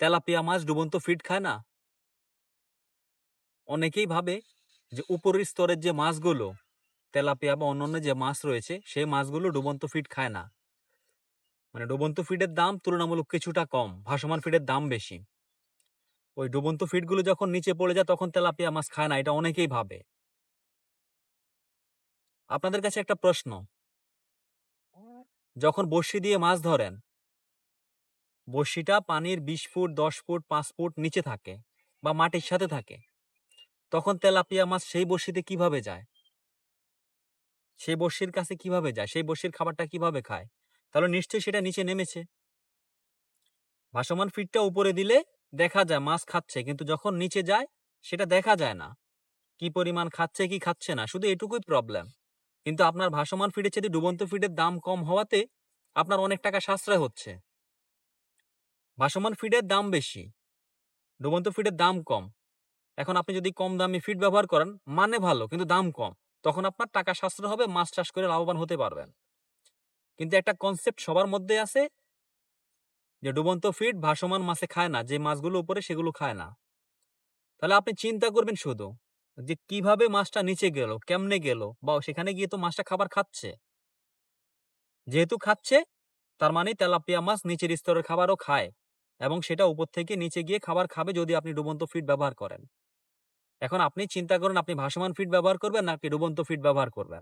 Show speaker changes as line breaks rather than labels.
Tilapia মাছ ডুবন্ত feed খায় না? অনেকেই ভাবে যে উপরের স্তরের যে মাছগুলো, তেলাপিয়া বা অন্যান্য যে মাছ রয়েছে, সেই মাছগুলো ডুবন্ত ফিড খায় না। মানে ডুবন্ত ফিডের দাম তুলনামূলক কিছুটা কম, ভাসমান ফিডের দাম বেশি। ওই ডুবন্ত ফিডগুলো যখন নিচে পড়ে যায়, তখন তেলাপিয়া মাছ খায় না, এটা অনেকেই ভাবে। আপনাদের কাছে একটা প্রশ্ন। যখন বড়শি দিয়ে মাছ ধরেন বড়শিটা পানির বিশ ফুট, দশ ফুট, পাঁচ ফুট নিচে থাকে বা মাটির সাথে থাকে। তখন তেলাপিয়া মাছ সেই বড়শিতে কীভাবে যায়? সেই বড়শির কাছে কীভাবে যায়? সেই বড়শির খাবারটা কীভাবে খায়? তাহলে নিশ্চয়ই সেটা নিচে নেমেছে। ভাসমান ফিডটা উপরে দিলে দেখা যায় মাছ খাচ্ছে, কিন্তু যখন নিচে যায়, সেটা দেখা যায় না। কি পরিমাণ খাচ্ছে, কি খাচ্ছে না, শুধু এটুকুই প্রবলেম কিন্তু আপনার ভাসমান ফিডের চেয়ে ডুবন্ত ফিডের দাম কম হওয়াতে আপনার অনেক টাকা সাশ্রয় হচ্ছে। ভাসমান ফিডের দাম বেশি, ডুবন্ত ফিডের দাম কম। এখন আপনি যদি কম দামি ফিড ব্যবহার করেন মানে ভালো, কিন্তু দাম কম, তখন আপনার টাকা সাশ্রয় হবে মাছ চাষ করে লাভবান হতে পারবেন। কিন্তু একটা কনসেপ্ট সবার মধ্যে আছে যে, ডুবন্ত ফিড ভাসমান মাছে খায় না, যে মাছগুলো উপরে সেগুলো খায় না। তাহলে আপনি চিন্তা করবেন শুধু যে, কীভাবে মাছটা নিচে গেল, কেমনে গেল, বা সেখানে গিয়ে তো মাছটা খাবার খাচ্ছে। যেহেতু খাচ্ছে, তার মানে তেলাপিয়া মাছ নিচের স্তরের খাবারও খায়। এবং সেটা উপর থেকে নিচে গিয়ে খাবার খাবে যদি আপনি ডুবন্ত ফিড ব্যবহার করেন। এখন আপনি চিন্তা করুন, আপনি ভাসমান ফিড ব্যবহার করবেন নাকি ডুবন্ত ফিড ব্যবহার করবেন?